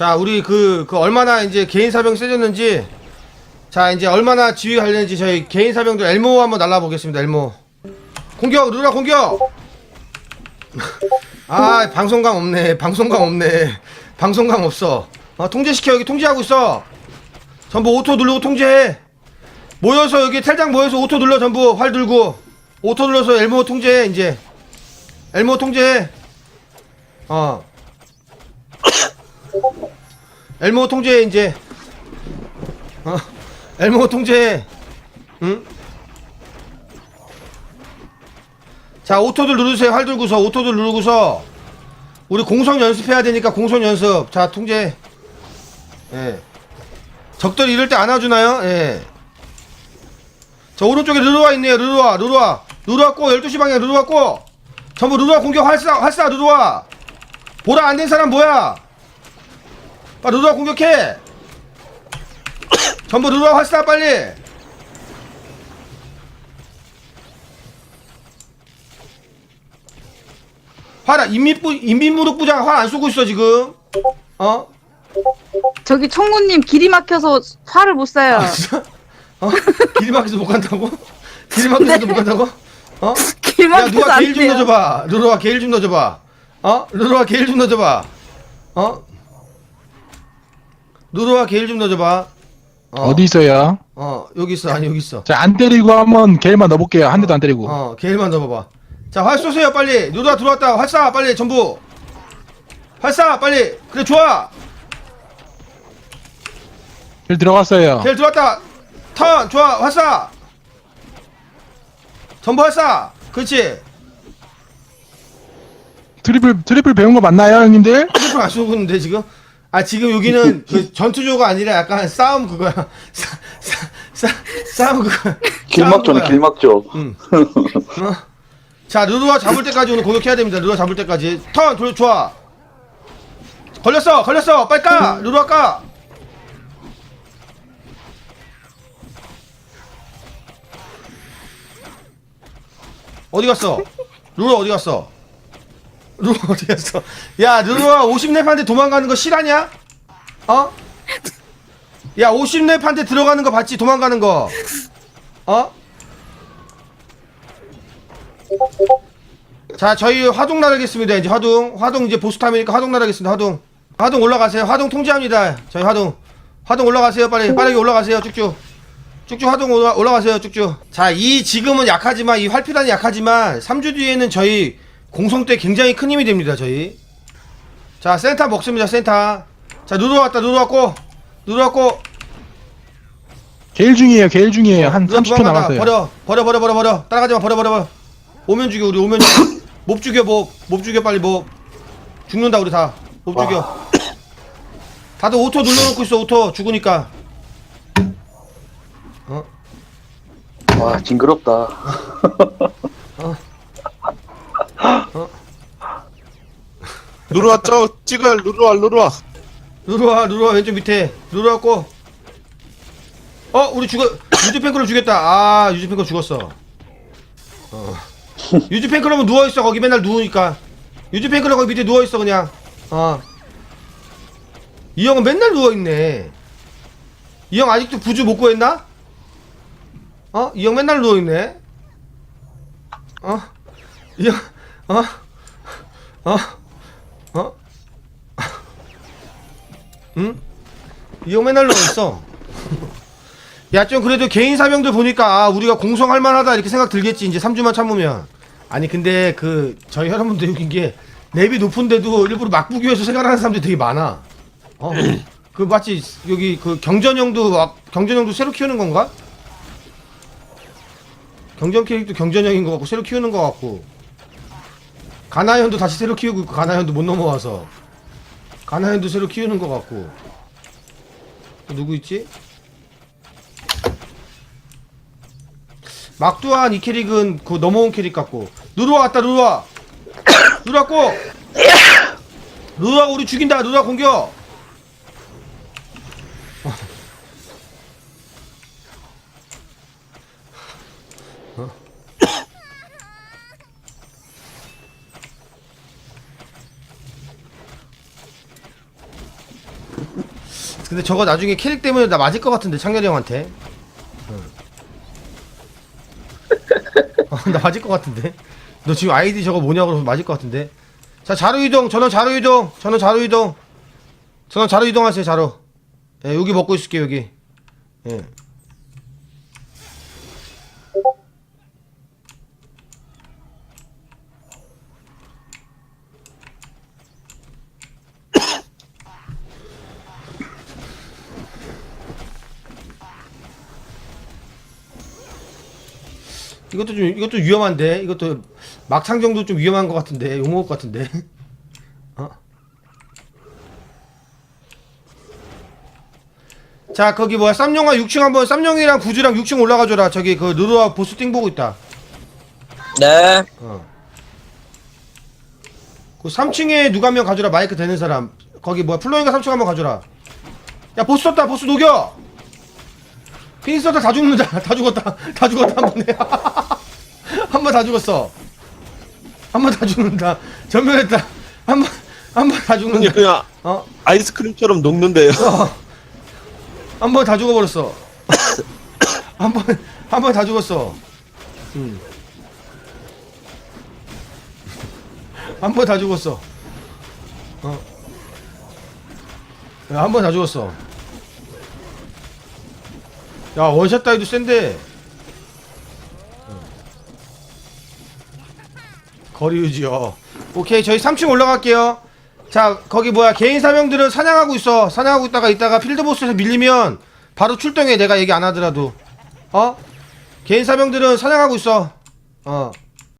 자, 우리 그, 그 얼마나 이제 개인 사병 세졌는지, 자, 이제 얼마나 지휘 가려는지 저희 개인 사병들 엘모 한번 날라보겠습니다, 엘모. 공격, 루라 공격! 아, 방송감 없네, 방송감 없네. 방송감 없어. 어, 통제시켜, 여기 통제하고 있어. 전부 오토 누르고 통제해. 모여서 여기 텔장 모여서 오토 눌러, 전부 활 들고. 오토 눌러서 엘모 통제해, 이제. 엘모 통제해. 어. 엘모 통제해 이제. 어? 엘모 통제해 응? 자 오토들 누르세요. 활 들고서 오토들 누르고서. 우리 공성 연습해야 되니까 공성 연습. 자 통제. 예. 적들 이럴 때 안아주나요? 예. 저 오른쪽에 르르와 있네요 르르와 르르와 르르와 꼬 12시 방향 르르와 꼬 전부 르르와 공격 활사 활사 르르와 보라 안 된 사람 뭐야 빨리 루루아 공격해 전부 루루아 활사 빨리 화라 인민부 인민무력 부장 화안 쏘고 있어 지금 어? 저기 총무님 길이 막혀서 화를 못 쏴요. 아, 진짜? 어? 길이 막혀서 못 간다고? 길이 막혀서도 못 간다고? 어? 길 야 막혀서 누가 안 게일 좀 돼요. 넣어줘봐 루루아 게일 좀 넣어줘봐 어? 루루아 게일 좀 넣어줘봐 어? 루루아 게일 좀 넣어줘봐 어. 어. 디 있어요? 어 여기 있어 아니 여기 있어 자, 안 때리고 한번 겔만 넣어볼게요. 한 대도 안 때리고. 어 게일만 넣어봐봐 자 활 쏘세요 빨리 누가 들어왔다 활 쏴 빨리 전부 활 쏴 빨리 그래 좋아 겔 들어갔어요. 게일 들어왔다 턴 좋아 활 쏴 전부 활 쏴 그렇지 트리플, 트리플 배운 거 맞나요, 형님들? 핸드폰 안 쏘고 있는데 지금 아 지금 여기는 그 전투조가 아니라 약간 싸움 그거야. 싸, 싸, 싸, 싸움 그거야 길막조네. 길막조 응. 어? 자 루루와 잡을 때까지 오늘 공격해야 됩니다. 루루와 잡을 때까지. 턴! 돌, 좋아. 걸렸어! 걸렸어! 빨리 까 루루와 까 어디 갔어? 루루 어디 갔어 루루 어디 갔어? 야 루루와 50렙한테 도망가는 거 실화냐? 어? 야 50렙한테 들어가는 거 봤지 도망가는 거? 어? 자 저희 화동 나르겠습니다 이제 화동. 화동 이제 보스 탐이니까 화동 나르겠습니다 화동. 화동 올라가세요. 화동 통제합니다. 저희 화동. 화동 올라가세요 빨리. 빠르게 올라가세요 쭉쭉. 쭉쭉 화동 올라, 올라가세요 쭉쭉. 자 이 지금은 약하지만 이 활피단이 약하지만 3주 뒤에는 저희 공성 때 굉장히 큰 힘이 됩니다 저희. 자 센터 먹습니다 센터. 자 누르 왔다 누르 왔고 누르 왔고. 겔 중이에요, 겔 중이에요. 한 누가 30초 도망간다. 남았어요. 버려 버려 버려 버려 버려. 따라가지 마 버려 버려 버려. 오면 죽여 우리 오면 죽여. 몹 죽여 몹몹 죽여 빨리 몹. 죽는다 우리 다. 몹 죽여. 다들 오토 눌러놓고 있어 오토. 죽으니까. 어? 와 징그럽다 누르와 저 찍을 누르와 누르와 누르와 누르와 왼쪽 밑에. 누르왔고 어 우리 죽어 유즈팬크로 죽였다. 아 유즈팬크 죽었어. 어. 유즈팬크로면 누워 있어. 거기 맨날 누우니까. 유즈팬크로 거기 밑에 누워 있어 그냥. 어 이 형은 맨날 누워 있네. 이 형 아직도 부주 못 구했나? 어? 이 형 맨날 누워 있네. 어? 이 형 어? 어? 어? 응? 이형 맨날 있어. 야, 좀 그래도 개인 사명들 보니까 아, 우리가 공성할 만하다 이렇게 생각 들겠지. 이제 3주만 참으면. 아니, 근데 그 저희 여러분들 웃긴 게 랩이 높은데도 일부러 막부기 위해서 생각하는 사람들이 되게 많아. 어? 그 마치 여기 그 경전형도 막- 경전형도 새로 키우는 건가? 경전 캐릭터 경전형인 것 같고 새로 키우는 것 같고 가나현도 다시 새로 키우고 있고 가나현도 못 넘어와서. 가나현도 새로 키우는 것 같고. 또 누구 있지? 막두한 이 캐릭은 그 넘어온 캐릭 같고. 누르와 왔다 누르와 누르와 꼬 누르와 우리 죽인다. 누르와 공격 근데 저거 나중에 캐릭 때문에 나 맞을 것 같은데 창렬이 형한테. 응. 어, 나 맞을 것 같은데. 너 지금 아이디 저거 뭐냐고 맞을 것 같은데. 자 자로 이동 전원 자로 이동 전원 자로 이동. 전원 자로 이동하세요 자로 예, 여기 먹고 있을게 여기. 예. 이것도 좀 이것도 위험한데. 이것도 막창 정도 좀 위험한 것 같은데. 욕 먹을 것 같은데. 어? 자 거기 뭐야? 쌈용아 6층 한번 쌈용이랑 구주랑 6층 올라가줘라. 저기 그 누르와 보스 띵 보고 있다. 네. 어. 그 3층에 누가 한 명 가줘라. 마이크 되는 사람. 거기 뭐야? 플로잉가 3층 한번 가줘라. 야 보스 썼다. 보스 녹여 피니스 썼다 다 죽는다 다 죽었다. 다 죽었다 한 번에. 한 번 다 죽었어. 한 번 다 죽는다. 전멸했다. 한 번 한 번 다 형님 죽는다. 그냥 어? 아이스크림처럼 녹는데요. 한 번 다 죽어버렸어. 한 번 한 번 다 죽었어. 한 번 다 죽었어. 어. 한 번 다 죽었어 야 원샷 따위도 센데. 어. 거리 유지요. 오케이 저희 3층 올라갈게요. 자 거기 뭐야? 개인 사명들은 사냥하고 있어. 사냥하고 있다가 이따가 필드보스에서 밀리면 바로 출동해 내가 얘기 안 하더라도. 어? 개인 사명들은 사냥하고 있어. 어